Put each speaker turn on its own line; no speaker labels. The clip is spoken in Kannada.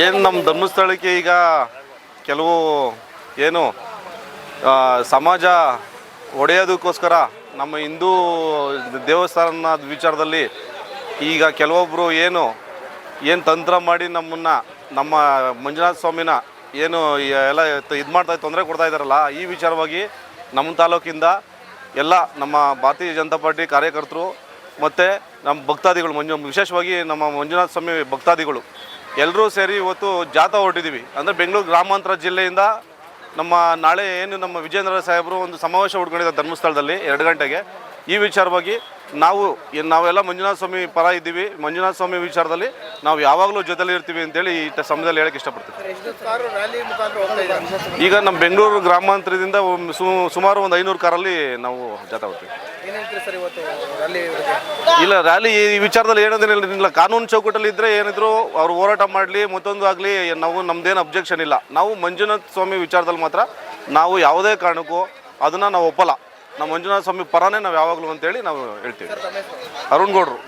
ಏನು ನಮ್ಮ ಧರ್ಮಸ್ಥಳಕ್ಕೆ ಈಗ ಕೆಲವು ಏನು ಸಮಾಜ ಒಡೆಯೋದಕ್ಕೋಸ್ಕರ ನಮ್ಮ ಹಿಂದೂ ದೇವಸ್ಥಾನದ ವಿಚಾರದಲ್ಲಿ ಈಗ ಕೆಲವೊಬ್ಬರು ಏನು ಏನು ತಂತ್ರ ಮಾಡಿ ನಮ್ಮನ್ನು, ನಮ್ಮ ಮಂಜುನಾಥ ಸ್ವಾಮಿನ ಏನು ಎಲ್ಲ ಇದು ಮಾಡ್ತಾ ತೊಂದರೆ ಕೊಡ್ತಾ ಇದ್ದಾರಲ್ಲ ಈ ವಿಚಾರವಾಗಿ ನಮ್ಮ ತಾಲೂಕಿಂದ ಎಲ್ಲ ನಮ್ಮ ಭಾರತೀಯ ಜನತಾ ಪಾರ್ಟಿ ಕಾರ್ಯಕರ್ತರು ಮತ್ತು ನಮ್ಮ ಭಕ್ತಾದಿಗಳು ಮಂಜು ವಿಶೇಷವಾಗಿ ನಮ್ಮ ಮಂಜುನಾಥ ಸ್ವಾಮಿ ಭಕ್ತಾದಿಗಳು ಎಲ್ಲರೂ ಸೇರಿ ಇವತ್ತು ಜಾಥಾ ಹೊರಟಿದ್ದೀವಿ. ಅಂದರೆ ಬೆಂಗಳೂರು ಗ್ರಾಮಾಂತರ ಜಿಲ್ಲೆಯಿಂದ ನಮ್ಮ ನಾಳೆ ಏನು ನಮ್ಮ ವಿಜೇಂದ್ರ ಸಾಹೇಬರು ಒಂದು ಸಮಾವೇಶ ಹುಡ್ಕೊಂಡಿದ್ದಾರೆ ಧರ್ಮಸ್ಥಳದಲ್ಲಿ ಎರಡು ಗಂಟೆಗೆ. ಈ ವಿಚಾರವಾಗಿ ನಾವು ನಾವೆಲ್ಲ ಮಂಜುನಾಥ ಸ್ವಾಮಿ ಪರ ಇದ್ದೀವಿ. ಮಂಜುನಾಥ ಸ್ವಾಮಿ ವಿಚಾರದಲ್ಲಿ ನಾವು ಯಾವಾಗಲೂ ಜೊತೆಲಿ ಇರ್ತೀವಿ ಅಂತೇಳಿ ಈ ಸಮಯದಲ್ಲಿ ಹೇಳಕ್ಕೆ
ಇಷ್ಟಪಡ್ತೀವಿ
ಈಗ ನಮ್ಮ ಬೆಂಗಳೂರು ಗ್ರಾಮಾಂತರದಿಂದ ಸುಮಾರು ಒಂದು ಐನೂರು ಕಾರಲ್ಲಿ ನಾವು ಜಾತ ಹೋಗ್ತೀವಿ ಇಲ್ಲ ರ್ಯಾಲಿ ಈ ವಿಚಾರದಲ್ಲಿ ಏನಂದ್ರೆ ಕಾನೂನು ಚೌಕಟ್ಟಲ್ಲಿ ಇದ್ರೆ ಏನಿದ್ರು ಅವ್ರು ಹೋರಾಟ ಮಾಡಲಿ, ಮತ್ತೊಂದು ಆಗಲಿ, ನಾವು ನಮ್ದೇನು ಅಬ್ಜೆಕ್ಷನ್ ಇಲ್ಲ. ನಾವು ಮಂಜುನಾಥ ಸ್ವಾಮಿ ವಿಚಾರದಲ್ಲಿ ಮಾತ್ರ ನಾವು ಯಾವುದೇ ಕಾರಣಕ್ಕೂ ಅದನ್ನು ನಾವು ಒಪ್ಪಲ್ಲ. ನಮ್ಮ ಮಂಜುನಾಥ ಸ್ವಾಮಿ ಪರನೇ ನಾವು ಯಾವಾಗಲೂ ಅಂತೇಳಿ ನಾವು ಹೇಳ್ತೀವಿ. ಅರುಣ್ ಗೌಡ್ರು.